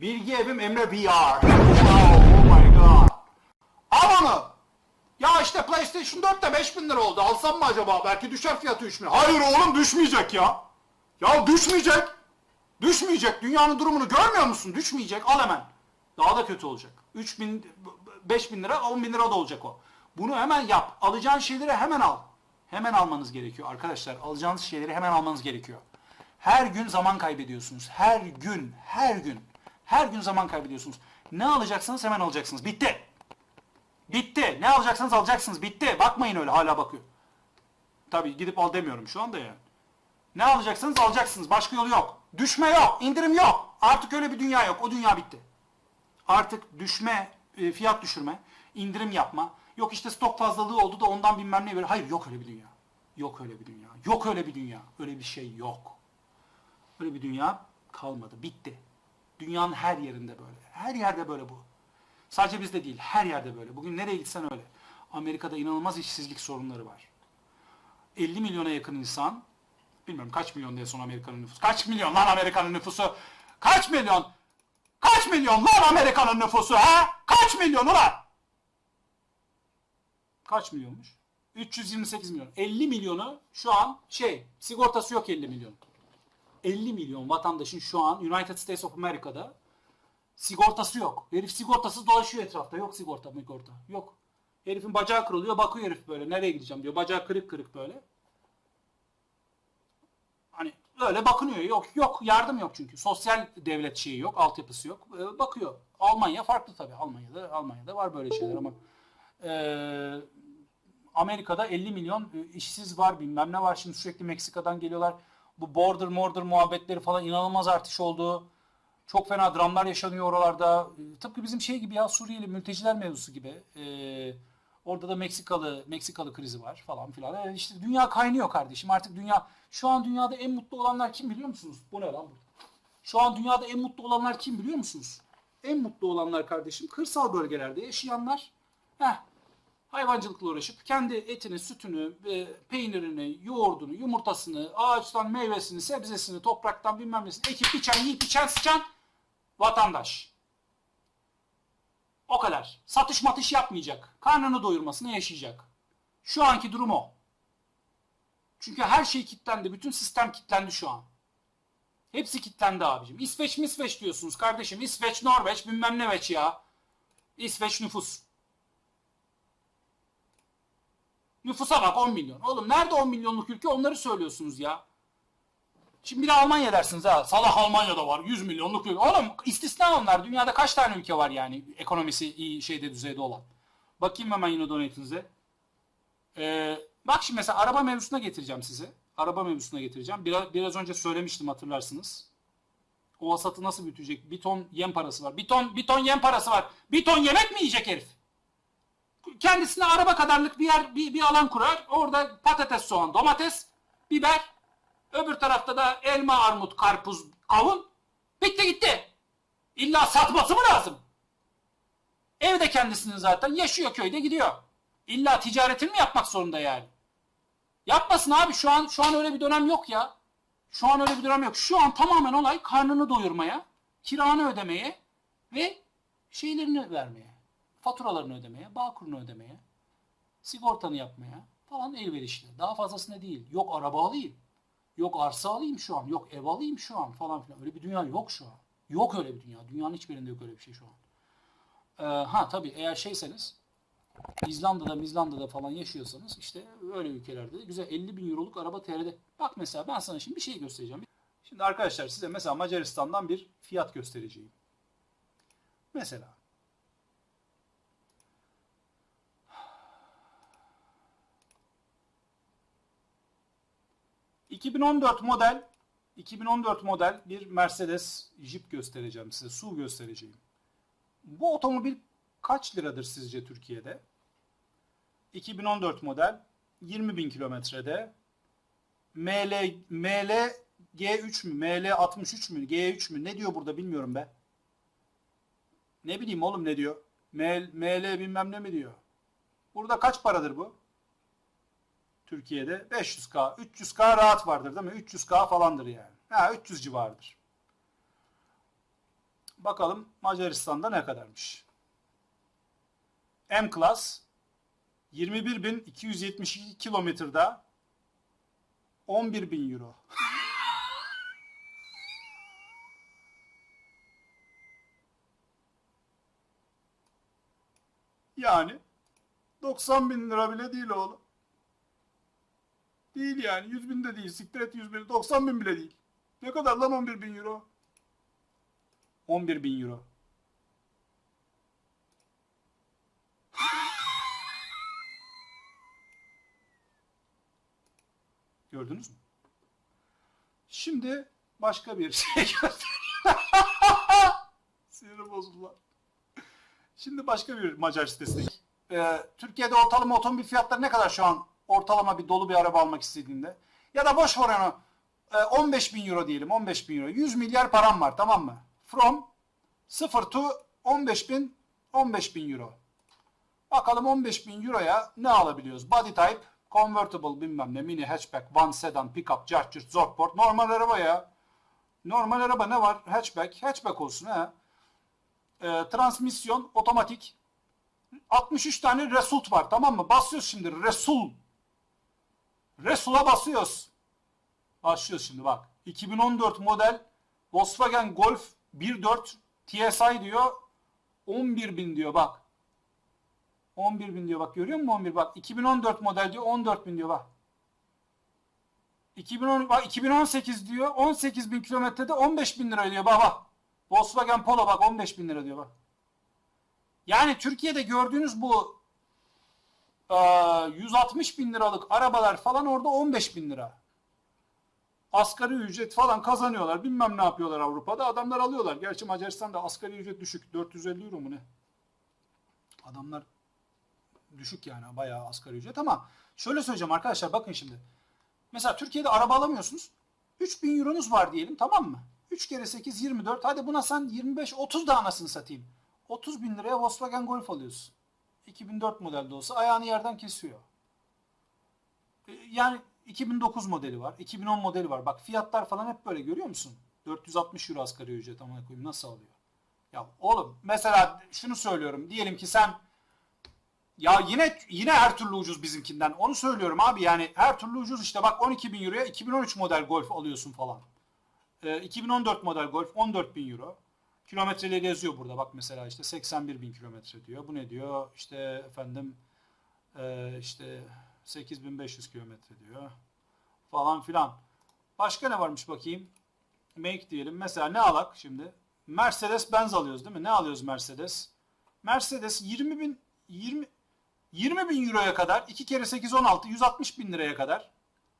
Bilgi evim Emre VR. Oh my god. Al onu. Ya işte PlayStation 4 de 5000 lira oldu. Alsam mı acaba? Belki düşer fiyatı 3000. Hayır oğlum düşmeyecek ya. Ya düşmeyecek. Düşmeyecek. Dünyanın durumunu görmüyor musun? Düşmeyecek. Al hemen. Daha da kötü olacak. 3000, 5000 lira, 10 bin lira da olacak o. Bunu hemen yap. Alacağın şeyleri hemen al. Hemen almanız gerekiyor arkadaşlar. Alacağınız şeyleri hemen almanız gerekiyor. Her gün zaman kaybediyorsunuz. Her gün, her gün. Her gün zaman kaybediyorsunuz. Ne alacaksınız hemen alacaksınız. Bitti. Bitti. Ne alacaksanız alacaksınız. Bitti. Bakmayın öyle hala bakıyor. Tabii gidip al demiyorum şu anda yani. Ne alacaksanız alacaksınız. Başka yolu yok. Düşme yok. indirim yok. Artık öyle bir dünya yok. O dünya bitti. Artık düşme, e, fiyat düşürme, indirim yapma. Yok işte stok fazlalığı oldu da ondan bilmem ne böyle. Hayır yok öyle bir dünya. Yok öyle bir dünya. Yok öyle bir dünya. Öyle bir şey yok. Öyle bir dünya kalmadı. Bitti. Dünyanın her yerinde böyle. Her yerde böyle bu. Sadece bizde değil. Her yerde böyle. Bugün nereye gitsen öyle. Amerika'da inanılmaz işsizlik sorunları var. 50 milyona yakın insan bilmiyorum kaç milyon diye son Amerika'nın nüfusu. Kaç milyon lan Amerika'nın nüfusu? Kaç milyon? Kaç milyon lan Amerika'nın nüfusu ha? Kaç milyon ulan? Kaç milyonmuş? 328 milyon. 50 milyonu şu an şey sigortası yok 50 milyon. 50 milyon vatandaşın şu an United States of America'da sigortası yok. Herif sigortasız dolaşıyor etrafta. Yok sigorta sigorta. Yok. Herifin bacağı kırılıyor. Bakıyor herif böyle. Nereye gideceğim diyor. Bacağı kırık kırık böyle. Hani öyle bakınıyor. Yok yok yardım yok çünkü. Sosyal devlet şeyi yok. Altyapısı yok. Ee, bakıyor. Almanya farklı tabii. Almanya'da Almanya'da var böyle şeyler ama ee, Amerika'da 50 milyon e, işsiz var bilmem ne var. Şimdi sürekli Meksika'dan geliyorlar. Bu border morder muhabbetleri falan inanılmaz artış oldu. Çok fena dramlar yaşanıyor oralarda. E, Tıpkı bizim şey gibi ya Suriyeli mülteciler mevzusu gibi. Ee, orada da Meksikalı Meksikalı krizi var falan filan. Yani işte dünya kaynıyor kardeşim. Artık dünya şu an dünyada en mutlu olanlar kim biliyor musunuz? Bu ne lan bu? Şu an dünyada en mutlu olanlar kim biliyor musunuz? En mutlu olanlar kardeşim kırsal bölgelerde yaşayanlar. Heh, hayvancılıkla uğraşıp kendi etini, sütünü, peynirini, yoğurdunu, yumurtasını, ağaçtan meyvesini, sebzesini, topraktan bilmem nesini ekip biçen, yiyip içen, sıçan vatandaş. O kadar. Satış matış yapmayacak. Karnını doyurmasını yaşayacak. Şu anki durum o. Çünkü her şey kilitlendi. Bütün sistem kilitlendi şu an. Hepsi kilitlendi abicim. İsveç mi İsveç diyorsunuz kardeşim. İsveç, Norveç, bilmem ne veç ya. İsveç nüfus. Nüfusa bak 10 milyon. Oğlum nerede 10 milyonluk ülke onları söylüyorsunuz ya. Şimdi bir de Almanya dersiniz ha. Salah Almanya'da var 100 milyonluk ülke. Oğlum istisna onlar. Dünyada kaç tane ülke var yani ekonomisi iyi şeyde düzeyde olan. Bakayım hemen yine donate'inize. Ee, bak şimdi mesela araba mevzusuna getireceğim size. Araba mevzusuna getireceğim. Biraz, biraz önce söylemiştim hatırlarsınız. O hasatı nasıl büyütecek? Bir ton yem parası var. Bir ton, bir ton yem parası var. Bir ton yemek mi yiyecek herif? Kendisine araba kadarlık bir yer bir, bir alan kurar. Orada patates, soğan, domates, biber. Öbür tarafta da elma, armut, karpuz, kavun. Bitti gitti. İlla satması mı lazım? Evde kendisinin zaten yaşıyor köyde gidiyor. İlla ticaretini mi yapmak zorunda yani? Yapmasın abi şu an şu an öyle bir dönem yok ya. Şu an öyle bir dönem yok. Şu an tamamen olay karnını doyurmaya, kiranı ödemeye ve şeylerini vermeye faturalarını ödemeye, bağkurunu ödemeye, sigortanı yapmaya falan elverişli. Daha fazlasına değil. Yok araba alayım. Yok arsa alayım şu an. Yok ev alayım şu an falan filan. Öyle bir dünya yok şu an. Yok öyle bir dünya. Dünyanın hiçbirinde yok öyle bir şey şu an. Ee, ha tabii eğer şeyseniz İzlanda'da, Mizlanda'da falan yaşıyorsanız işte öyle ülkelerde de güzel 50 bin euroluk araba TR'de. Bak mesela ben sana şimdi bir şey göstereceğim. Şimdi arkadaşlar size mesela Macaristan'dan bir fiyat göstereceğim. Mesela 2014 model 2014 model bir Mercedes Jeep göstereceğim size. SUV göstereceğim. Bu otomobil kaç liradır sizce Türkiye'de? 2014 model 20 bin kilometrede ML, ML G3 mü? ML 63 mü? G3 mü? Ne diyor burada bilmiyorum be. Ne bileyim oğlum ne diyor? ML, ML bilmem ne mi diyor? Burada kaç paradır bu? Türkiye'de 500K, 300K rahat vardır değil mi? 300K falandır yani. Ha 300 civarıdır. Bakalım Macaristan'da ne kadarmış. M Class 21.272 kilometrede 11.000 euro. yani 90 bin lira bile değil oğlum. Değil yani. 100 bin de değil. Siktir et 100 bin. 90 bin bile değil. Ne kadar lan 11 bin euro? 11 bin euro. Gördünüz mü? Şimdi başka bir şey. Sinirim bozuldu. Şimdi başka bir Macar sitesine. Ee, Türkiye'de ortalama otomobil fiyatları ne kadar şu an ortalama bir dolu bir araba almak istediğinde? Ya da boş ver onu. Ee, 15 bin euro diyelim 15 bin euro. 100 milyar param var tamam mı? From 0 to 15 bin 15 bin euro. Bakalım 15 bin euroya ne alabiliyoruz? Body type, convertible bilmem ne, mini hatchback, van sedan, pickup, charger, zortport. Normal araba ya. Normal araba ne var? Hatchback. Hatchback olsun ha. Ee, transmisyon otomatik. 63 tane Result var tamam mı? Basıyoruz şimdi Resul. Resul'a basıyoruz. Başlıyoruz şimdi bak. 2014 model Volkswagen Golf 1.4 TSI diyor. 11 bin diyor bak. 11 bin diyor bak görüyor musun 11 bak 2014 model diyor 14 bin diyor bak. 2010, bak 2018 diyor 18 bin kilometrede 15 bin lira diyor bak bak. Volkswagen Polo bak 15 bin lira diyor bak. Yani Türkiye'de gördüğünüz bu 160 bin liralık arabalar falan orada 15 bin lira. Asgari ücret falan kazanıyorlar. Bilmem ne yapıyorlar Avrupa'da. Adamlar alıyorlar. Gerçi Macaristan'da asgari ücret düşük. 450 euro mu ne? Adamlar düşük yani bayağı asgari ücret ama şöyle söyleyeceğim arkadaşlar bakın şimdi. Mesela Türkiye'de araba alamıyorsunuz. 3000 euronuz var diyelim tamam mı? 3 kere 8 24. Hadi buna sen 25 30 da anasını satayım. 30 bin liraya Volkswagen Golf alıyorsun. 2004 modelde olsa ayağını yerden kesiyor. E, Yani 2009 modeli var. 2010 modeli var. Bak fiyatlar falan hep böyle görüyor musun? 460 euro asgari ücret amına koyayım nasıl alıyor? Ya oğlum mesela şunu söylüyorum. Diyelim ki sen ya yine yine her türlü ucuz bizimkinden. Onu söylüyorum abi yani her türlü ucuz işte bak 12 bin euroya 2013 model Golf alıyorsun falan. Ee, 2014 model Golf 14 bin euro. Kilometreleri yazıyor burada bak mesela işte 81 bin kilometre diyor. Bu ne diyor? İşte efendim e, işte 8500 kilometre diyor. Falan filan. Başka ne varmış bakayım? Make diyelim. Mesela ne alak şimdi? Mercedes Benz alıyoruz değil mi? Ne alıyoruz Mercedes? Mercedes 20 bin 20 20 bin euroya kadar 2 kere 8 16 160 bin liraya kadar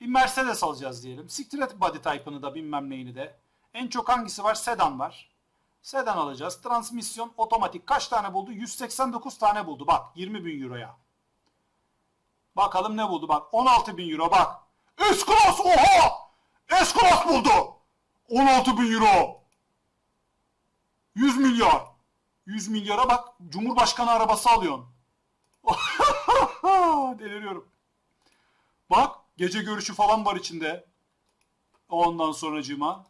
bir Mercedes alacağız diyelim. Siktir et body type'ını da bilmem neyini de. En çok hangisi var? Sedan var. Sedan alacağız. Transmisyon otomatik kaç tane buldu? 189 tane buldu. Bak 20 bin euroya. Bakalım ne buldu bak. 16 bin euro bak. S-Class oha! S-Class buldu. 16 bin euro. 100 milyar. 100 milyara bak. Cumhurbaşkanı arabası alıyorsun. Deliriyorum. Bak gece görüşü falan var içinde. Ondan sonracığıma.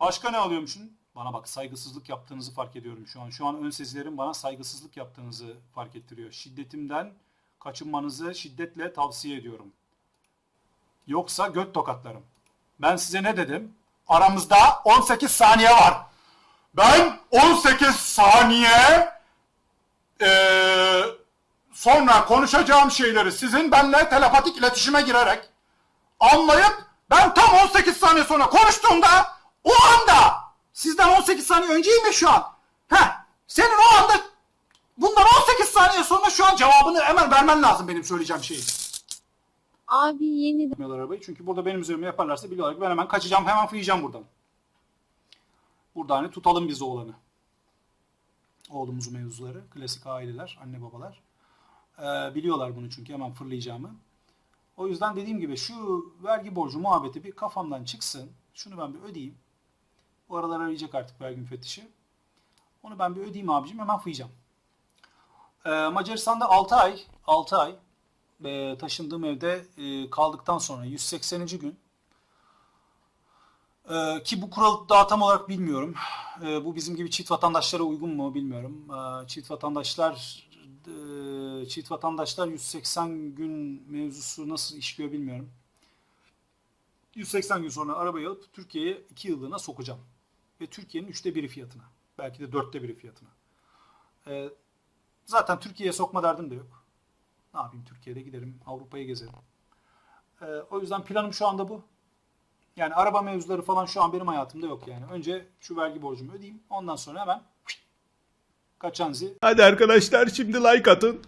Başka ne alıyormuşsun? Bana bak saygısızlık yaptığınızı fark ediyorum şu an. Şu an ön sezilerim bana saygısızlık yaptığınızı fark ettiriyor. Şiddetimden kaçınmanızı şiddetle tavsiye ediyorum. Yoksa göt tokatlarım. Ben size ne dedim? Aramızda 18 saniye var. Ben 18 saniye eee, sonra konuşacağım şeyleri sizin benimle telepatik iletişime girerek anlayıp ben tam 18 saniye sonra konuştuğumda o anda sizden 18 saniye önceyim şu an. Heh, senin o anda bundan 18 saniye sonra şu an cevabını hemen vermen lazım benim söyleyeceğim şeyi. Abi yeniden yapmıyorlar arabayı. Çünkü burada benim üzerime yaparlarsa biliyorlar ki ben hemen kaçacağım, hemen fıyacağım buradan. Burada hani tutalım biz oğlanı. Oğlumuzun mevzuları, klasik aileler, anne babalar. Ee, biliyorlar bunu çünkü hemen fırlayacağımı. O yüzden dediğim gibi şu vergi borcu muhabbeti bir kafamdan çıksın. Şunu ben bir ödeyeyim. Bu aralar arayacak artık vergi müfettişi. Onu ben bir ödeyeyim abicim hemen fıyacağım. Ee, Macaristan'da 6 ay, 6 ay e, taşındığım evde e, kaldıktan sonra 180. gün Ee, ki bu kuralı daha tam olarak bilmiyorum. Ee, bu bizim gibi çift vatandaşlara uygun mu bilmiyorum. Ee, çift vatandaşlar e, çift vatandaşlar 180 gün mevzusu nasıl işliyor bilmiyorum. 180 gün sonra arabayı alıp Türkiye'ye 2 yıllığına sokacağım. Ve Türkiye'nin üçte biri fiyatına. Belki de dörtte biri fiyatına. Ee, zaten Türkiye'ye sokma derdim de yok. Ne yapayım Türkiye'de giderim Avrupa'yı gezerim. Ee, o yüzden planım şu anda bu. Yani araba mevzuları falan şu an benim hayatımda yok yani. Önce şu vergi borcumu ödeyeyim. Ondan sonra hemen kaçanzi Hadi arkadaşlar şimdi like atın.